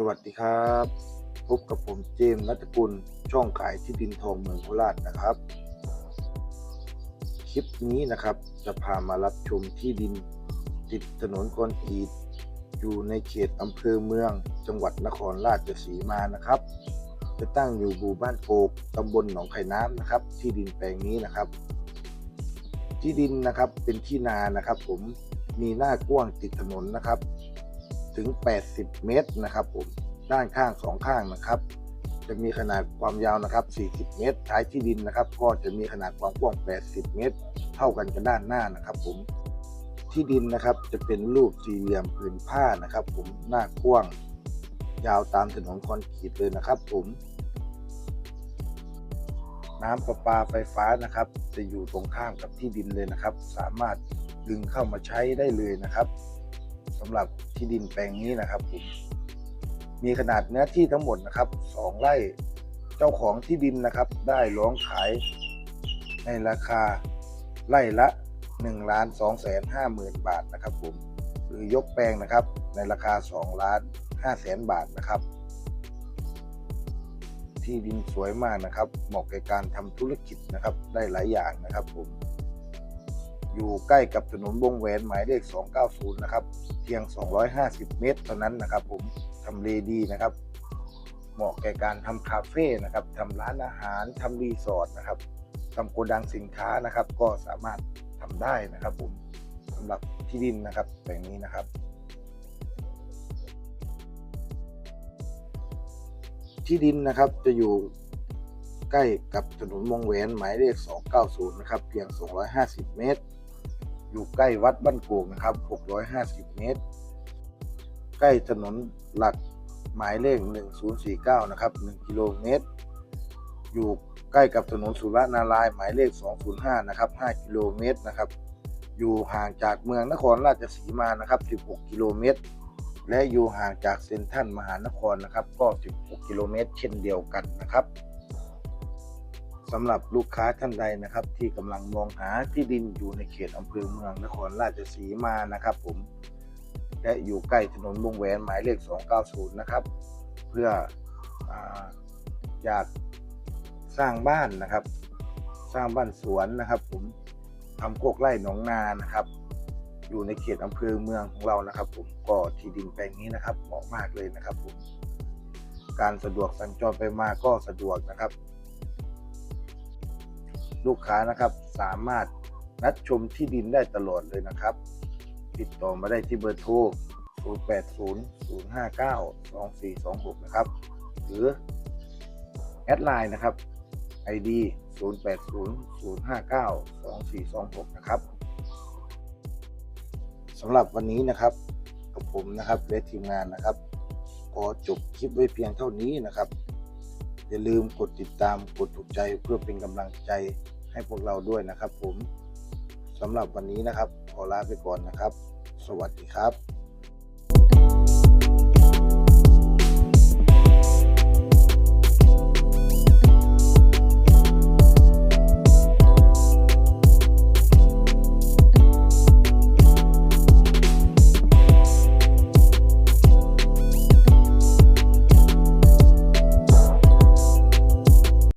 สวัสดีครับ พบกับผมเจมส์รัตกุลช่องขายที่ดินทองเมืองโคราชนะครับ คลิปนี้นะครับจะพามารับชมที่ดินติดถนนคอนกรีตอยู่ในเขตอำเภอเมือง จังหวัดนครราชสีมานะครับ จะตั้งอยู่หมู่บ้านโกกตำบลหนองไข่น้ำนะครับ ที่ดินแปลงนี้นะครับ ที่ดินนะครับเป็นที่นานะครับ ผมมีหน้ากว้างติดถนนนะครับ ถึง 80 เมตรนะครับผมด้านข้างสองข้างนะครับ จะมีขนาดความยาวนะครับ 40 เมตรท้ายที่ดินนะครับ ก็จะมีขนาดความกว้าง 80 เมตร เท่ากันกับด้านหน้านะครับผมที่ดินนะครับจะเป็นรูปสี่เหลี่ยมผืนผ้านะครับ ผมหน้ากว้าง ยาวตามถนนคอนกรีตเลยนะครับ ผมน้ำประปาไฟฟ้านะครับ จะอยู่ตรงข้ามกับที่ดินเลยนะครับ สามารถดึงเข้ามาใช้ได้เลยนะครับ สำหรับที่ดินแปลงนี้นะครับผมมีขนาดเนื้อที่ทั้งหมดนะครับสองไร่เจ้าของที่ดินนะครับ ได้ร้องขายในราคาไร่ละ1ล้าน2แสน5หมื่นบาทนะครับผมหรือยกแปลงนะครับในราคา2ล้าน5แสนบาทนะครับ ที่ดินสวยมากนะครับเหมาะแก่การทำธุรกิจนะครับได้หลายอย่างนะครับผม อยู่ใกล้กับถนนวงแหวนหมายเลข 290 นะครับ เพียง 250 เมตรเท่านั้นนะครับ ผมทำเลดีนะครับ เหมาะแก่การทำคาเฟ่นะครับทำร้านอาหารทำรีสอร์ทนะครับทำโกดังสินค้านะครับ ก็สามารถทำได้นะครับ ผมสำหรับที่ดินนะครับแปลงนี้นะครับ ที่ดินนะครับจะอยู่ใกล้กับถนนวงแหวนหมายเลข 290 นะครับ เพียง 250 เมตร อยู่ใกล้วัดบ้านโกกนะครับ 650 เมตร ใกล้ถนนหลักหมายเลข 1049 นะครับ 1 กิโลเมตร อยู่ใกล้กับถนนสุรนารายหมายเลข 205 นะครับ 5 กิโลเมตรนะครับ อยู่ห่างจากเมืองนครราชสีมานะครับ 16 กิโลเมตร และอยู่ห่างจากเซ็นทรัลมหานครนะครับ ก็ 16 กิโลเมตร เช่นเดียวกันนะครับ สำหรับลูกค้าท่านใดนะครับ ที่กำลังมองหาที่ดินอยู่ในเขตอำเภอเมืองนครราชสีมานะครับ ผมและอยู่ใกล้ถนนวงแหวนหมายเลข 290 นะครับ เพื่อออยากสร้างบ้านนะครับ สร้างบ้านสวนนะครับ ผมทำโคกไร่หนองนานะครับ อยู่ในเขตอำเภอเมืองของเรานะครับ ผมก็ที่ดินแปลงนี้นะครับเหมาะมากเลยนะครับ ผมการสะดวกสัญจรไปมาก็สะดวกนะครับ ลูกค้านะครับสามารถนัดชมที่ดินได้ตลอดเลยนะครับ ติดต่อมาได้ที่เบอร์โทร 0800592426 นะครับ หรือ แอดไลน์นะครับ ID 0800592426 นะครับสำหรับวันนี้นะครับกับผมนะครับและทีมงานนะครับ ขอจบคลิปไว้เพียงเท่านี้นะครับ อย่าลืมกดติดตามกดถูกใจเพื่อเป็นกำลังใจให้พวกเราด้วยนะครับ ผมสำหรับวันนี้นะครับ ขอลาไปก่อนนะครับ สวัสดีครับ